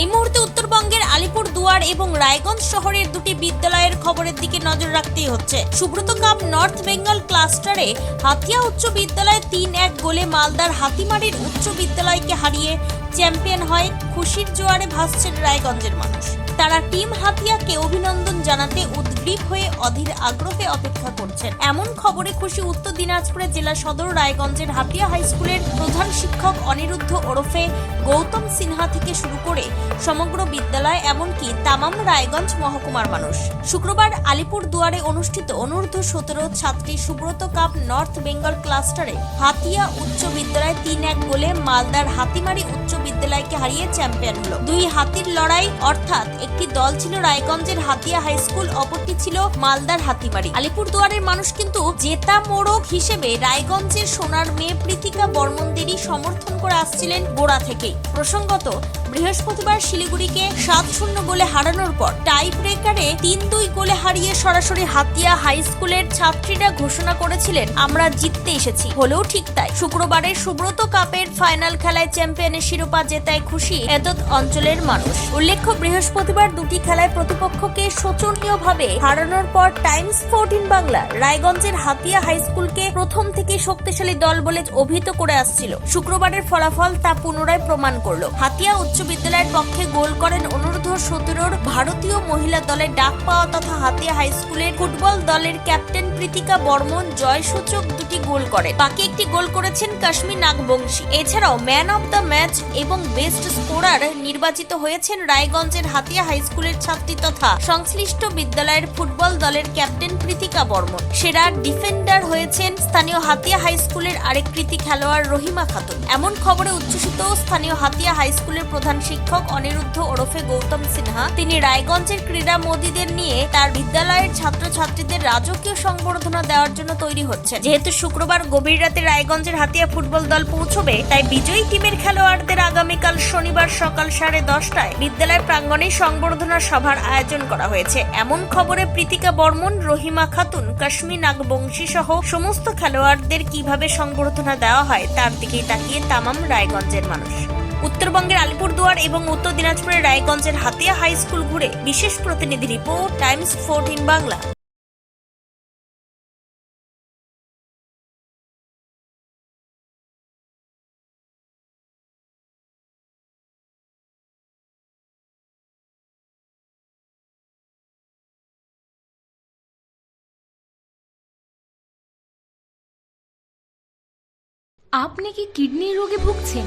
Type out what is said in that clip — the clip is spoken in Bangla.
এই মুহূর্তে উত্তরবঙ্গের আলিপুর দুয়ার এবং রায়গঞ্জ শহরের দুটি বিদ্যালয়ের খবরের দিকে নজর রাখতেই হচ্ছে। সুব্রত কাপ নর্থ বেঙ্গল ক্লাস্টারে হাতিয়া উচ্চ বিদ্যালয় তিন এক গোলে মালদার হাতিমারির উচ্চ বিদ্যালয়কে হারিয়ে চ্যাম্পিয়ন হয়, খুশির জোয়ারে ভাসছেন রায়গঞ্জের মানুষ। তারা টিম হাতিয়াকে অভিনন্দন জানাতে উদ্গ্রীব হয়ে অধীর আগ্রহে অপেক্ষা করছেন। এমন খবরে খুশি উত্তর দিনাজপুরের জেলা সদর রায়গঞ্জের হাতিয়া হাই স্কুলের প্রধান শিক্ষক অনিরুদ্ধ ওরফে গৌতম সিনহা থেকে শুরু করে সমগ্র বিদ্যালয়, এমনকি তামাম রায়গঞ্জ মহকুমার মানুষ। শুক্রবার আলিপুর দুয়ারে অনুষ্ঠিত অনূর্ধ্ব সতেরো ছাত্রী সুব্রত কাপ নর্থ বেঙ্গল ক্লাস্টারে হাতিয়া উচ্চ বিদ্যালয় তিন এক গোলে মালদার হাতিমারি উচ্চ বিদ্যালয়কে হারিয়ে চ্যাম্পিয়ন হলো। দুই হাতির লড়াই, অর্থাৎ একটি দল ছিল রায়গঞ্জের হাতিয়া হাই স্কুল, অপরটি ছিল মালদার হাতিবাড়ি। আলিপুর দুয়ারের মানুষ কিন্তু জেতা মোড়ক হিসেবে রায়গঞ্জের সোনার মেয়ে প্রীতিকা বর্মনদেরই সমর্থন করে আসছিলেন গোড়া থেকে প্রসঙ্গত বৃহস্পতিবার শিলিগুড়িকে সাত শূন্য গোলে হারানোর পর টাই ব্রেকারে তিন দুই গোলে হারিয়ে সরাসরি হাতিয়া হাই স্কুলের ছাত্রীরা ঘোষণা করেছিলেন, আমরা জিততে এসেছি। হলেও ঠিক তাই, শুক্রবারের সুব্রত কাপের ফাইনাল খেলায় চ্যাম্পিয়নের শিরোপা জেতায় খুশি এতদ অঞ্চলের মানুষ। উল্লেখ্য, বৃহস্পতিবার দুটি খেলায় প্রতিপক্ষকে শোচনীয়ভাবে হারানোর পর টাইমস ফোরটিন বাংলা রায়গঞ্জের হাতিয়া হাই স্কুলকে প্রথম থেকে শক্তিশালী দল বলে অভিহিত করে আসছিল। শুক্রবারের ফলাফল তা পুনরায় প্রমাণ করল। হাতিয়া উচ্চ বিদ্যালয়ের পক্ষে গোল করেন অনূর্ধ্ব সতেরোর ভারতীয় মহিলা দলের ডাক পাওয়া তথা হাতিয়া হাই স্কুলের ফুটবল দলের ক্যাপ্টেন প্রীতিকা বর্মন জয়সূচক দুটি গোল করেন বাকি একটি গোল করেছেন কাশ্মীর নাগবংশী। এছাড়াও ম্যান অব দ্য ম্যাচ এবং বেস্ট স্কোরার নির্বাচিত হয়েছেন রায়গঞ্জের হাতিয়া হাই স্কুলের ছাত্রী তথা সংশ্লিষ্ট বিদ্যালয়ের ফুটবল দলের ক্যাপ্টেন প্রীতিকা বর্মন। সেরা ডিফেন্ডার হয়েছেন স্থানীয় হাতিয়া হাই স্কুলের আরেক কৃতি খেলোয়াড় রহিমা খাতুন। এমন খবরে উচ্ছ্বসিত স্থানীয় হাতিয়া হাই স্কুলের প্রধান শিক্ষক অনিরুদ্ধ ওরফে গৌতম সিনহা। তিনি রায়গঞ্জের ক্রীড়া মোদীদের নিয়ে তার বিদ্যালয়ের ছাত্রছাত্রীদের রাজকীয় সংবর্ধনা দেওয়ার জন্য তৈরি হচ্ছে যেহেতু শুক্রবার গভীর রাতে রায়গঞ্জের হাতিয়া ফুটবল দল পৌঁছবে, তাই বিজয়ী টিমের খেলোয়াড়দের আগামীকাল শনিবার সকাল সাড়ে দশটায় বিদ্যালয় প্রাঙ্গণে সংবর্ধনা সভার আয়োজন করা হয়েছে। এমন খবরে প্রীতিকা বর্মন, রহিমা খাতুন কাশ্মীর নাগবংশী সহ সমস্ত খেলোয়াড়দের কীভাবে সংবর্ধনা দেওয়া হয় তার দিকেই তাকিয়ে তামাম রায়গঞ্জের মানুষ। উত্তরবঙ্গের আলিপুরদুয়ার এবং উত্তর দিনাজপুরের রায়গঞ্জের হাতিয়া হাই স্কুল ঘুরে বিশেষ প্রতিনিধি রিপোর্ট, টাইমস ফোরটিন বাংলা। আপনি কি কিডনির রোগে ভুগছেন?